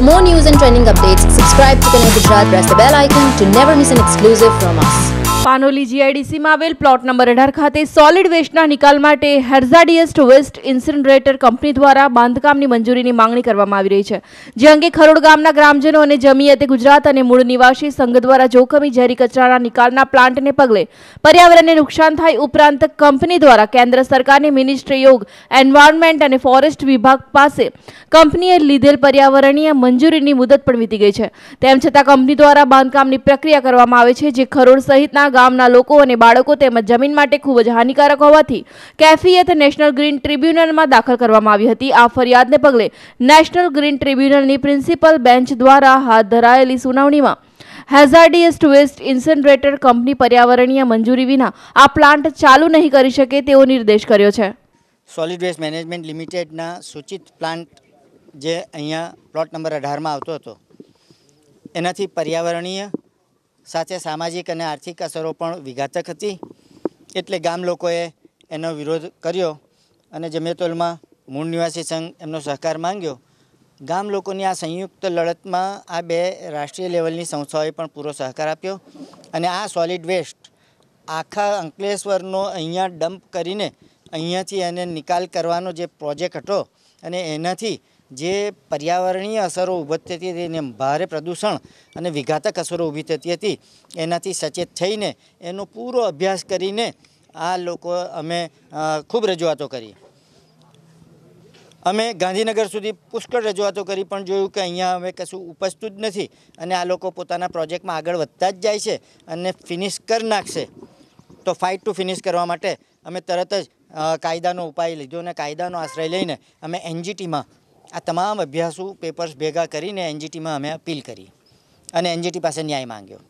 For more news and trending updates, subscribe to Connect Gujarat, press the bell icon to never miss an exclusive from us. Panoli જીઆઈડીસીમાં આવેલ plot number અઢાર ખાતે solid વેસ્ટના નિકાલ માટે હેર્ઝાડિયસ્ટ waste ઇન્સિનરેટર company દ્વારા બાંધકામની મંજૂરીની માંગણી કરવામાં આવી રહી છે. જે અંગે ખરોડ ગામના ગ્રામજનો અને જમીયતે ગુજરાત અને મૂળ નિવાસી સંઘ દ્વારા જોખમી ઝેરી કચરાના નિકાલના પ્લાન્ટને પગલે પર્યાવરણને નુકસાન થાય ઉપરાંત કંપની દ્વારા કેન્દ્ર સરકારની મિનિસ્ટ્રી યોગ એન્વાયરમેન્ટ અને ફોરેસ્ટ વિભાગ પાસે કંપનીએ લીધેલ પર્યાવરણીય મંજૂરીની મુદત પણ વીતી ગઈ છે. તેમ છતાં કંપની દ્વારા બાંધકામની પ્રક્રિયા કરવામાં આવે છે, જે ખરોડ સહિતના ગામના લોકો અને બાળકો તેમજ જમીન માટે ખૂબ જ હાનિકારક હોવાથી કેફિયત નેશનલ ગ્રીન ટ્રિબ્યુનલમાં દાખલ કરવામાં આવી હતી. આ ફરિયાદને પગલે નેશનલ ગ્રીન ટ્રિબ્યુનલની પ્રિન્સિપલ બેન્ચ દ્વારા હાથ ધરાયેલી સુનાવણીમાં હેઝાર્ડિયસ્ટ વેસ્ટ ઇન્સનરેટર કંપની પર્યાવરણીય મંજૂરી વિના આ પ્લાન્ટ ચાલુ નહીં કરી શકે તેવો નિર્દેશ કર્યો છે. સોલિડ વેસ્ટ મેનેજમેન્ટ લિમિટેડના સૂચિત પ્લાન્ટ જે અહીંયા પ્લોટ નંબર અઢારમાં આવતો હતો, એનાથી પર્યાવરણીય સાથે સામાજિક અને આર્થિક અસરો પણ વિઘાતક હતી. એટલે ગામ લોકોએ એનો વિરોધ કર્યો અને જમેતોલમાં મૂળ નિવાસી સંઘ એમનો સહકાર માંગ્યો. ગામ લોકોની આ સંયુક્ત લડતમાં આ બે રાષ્ટ્રીય લેવલની સંસ્થાઓએ પણ પૂરો સહકાર આપ્યો અને આ સોલિડ વેસ્ટ આખા અંકલેશ્વરનો અહીંયા ડમ્પ કરીને અહીંયાથી એને નિકાલ કરવાનો જે પ્રોજેક્ટ હતો અને એનાથી જે પર્યાવરણીય અસરો ઊભી થતી હતી અને ભારે પ્રદૂષણ અને વિઘાતક અસરો ઊભી થતી હતી, એનાથી સચેત થઈને એનો પૂરો અભ્યાસ કરીને આ લોકો અમે ખૂબ રજૂઆતો કરી. અમે ગાંધીનગર સુધી પુષ્કળ રજૂઆતો કરી, પણ જોયું કે અહીંયા હવે કશું ઉપજતું જ નથી અને આ લોકો પોતાના પ્રોજેક્ટમાં આગળ વધતા જ જાય છે અને ફિનિશ કરી નાખશે. તો ફાઇટ ટુ ફિનિશ કરવા માટે અમે તરત જ કાયદાનો ઉપાય લીધો અને કાયદાનો આશ્રય લઈને અમે એનજીટીમાં આ તમામ અભ્યાસો પેપર્સ ભેગા કરીને એનજીટીમાં અમે અપીલ કરી અને એનજીટી પાસે ન્યાય માંગ્યો.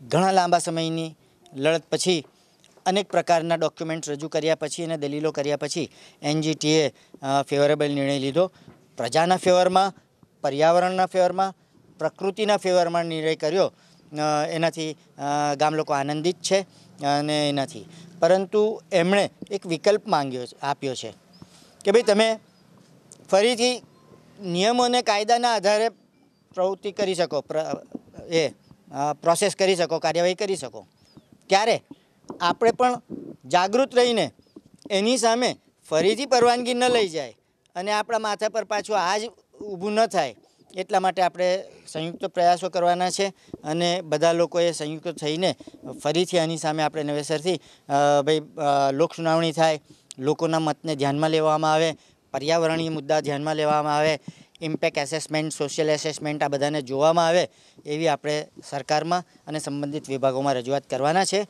ઘણા લાંબા સમયની લડત પછી અનેક પ્રકારના ડોક્યુમેન્ટ્સ રજૂ કર્યા પછી અને દલીલો કર્યા પછી એનજીટીએ ફેવરેબલ નિર્ણય લીધો. પ્રજાના ફેવરમાં, પર્યાવરણના ફેવરમાં, પ્રકૃતિના ફેવરમાં નિર્ણય કર્યો. એનાથી ગામ લોકો આનંદિત છે. અને નથી પરંતુ એમણે એક વિકલ્પ માંગ્યો આપ્યો છે કે ભાઈ તમે ફરીથી નિયમો અને કાયદાના આધારે પ્રવૃત્તિ કરી શકો એ પ્રોસેસ કરી શકો, કાર્યવાહી કરી શકો. ત્યારે આપણે પણ જાગૃત રહીને એની સામે ફરીથી પરવાનગી ન લઈ જાય અને આપણા માથા પર પાછું આ જ ઊભું ન થાય એટલા માટે આપણે સંયુક્ત પ્રયાસો કરવાના છે અને બધા લોકોએ સંયુક્ત થઈને ફરીથી આની સામે આપણે નવેસરથી ભાઈ લોક સુનાવણી થાય, લોકોના મતને ધ્યાનમાં લેવામાં આવે, પર્યાવરણીય મુદ્દા ધ્યાનમાં લેવામાં આવે ઇમ્પેક્ટ એસેસમેન્ટ સોશિયલ એસેસમેન્ટ આ બધાને જોવામાં આવે એવી આપણે સરકારમાં અને સંબંધિત વિભાગોમાં રજૂઆત કરવાના છે.